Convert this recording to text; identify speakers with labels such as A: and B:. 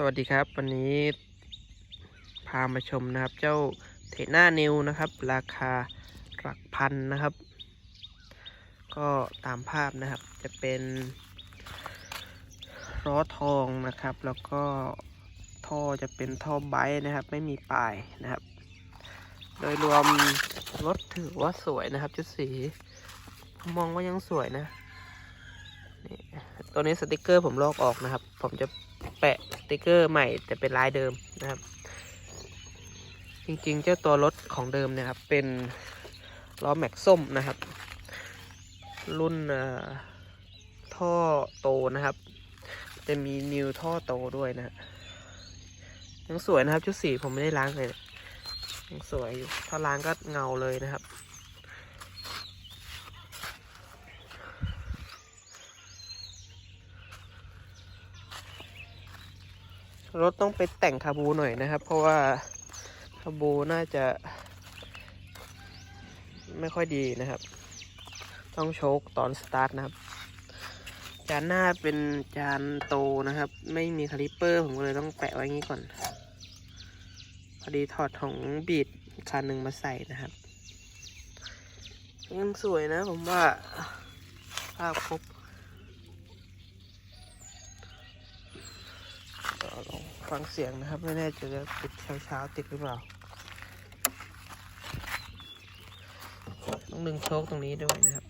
A: สวัสดีครับ วันนี้พามาชมนะครับ เจ้าเทน่านิวนะครับ ราคาหลักพันนะครับ ก็ตามภาพนะครับจะเป็นล้อทองนะครับ แล้วก็ท่อจะเป็นท่อไบต์นะครับ ไม่มีปลายนะครับ โดยรวมรถถือว่าสวยนะครับชุดสีมมองว่ายังสวยนะนี่ตัวนี้สติกเกอร์ผมลอกออกนะครับ ผมจะ แปะสติกเกอร์ใหม่แต่เป็นลายเดิมนะครับ จริงๆ เจ้าตัวรถของเดิมนะครับ เป็นล้อแม็กส้มนะครับ รุ่นท่อโตนะครับ จะมีนิวท่อโตด้วยนะฮะยังสวยนะครับ ชุดสีผมไม่ได้ล้างเลยยังสวยอยู่ถ้าล้างก็เงาเลยนะครับ รถต้องไปแต่งคาบูหน่อยนะครับ เพราะว่าคาบูน่าจะ ไม่ค่อยดีนะครับ ต้องโชคตอนสตาร์ทนะครับ จานหน้าเป็นจานโตนะครับ ไม่มีคาลิปเปอร์ ผมก็เลยต้องแปะไว้งี้ก่อน พอดีถอดของบีดคันหนึ่งมาใส่นะครับยังสวยนะผมว่าภาพครบ ฟังเสียงนะครับ ไม่แน่ใจจะติดเช้าเช้าๆติดหรือเปล่า ต้องดึงโชคตรงนี้ด้วยนะครับ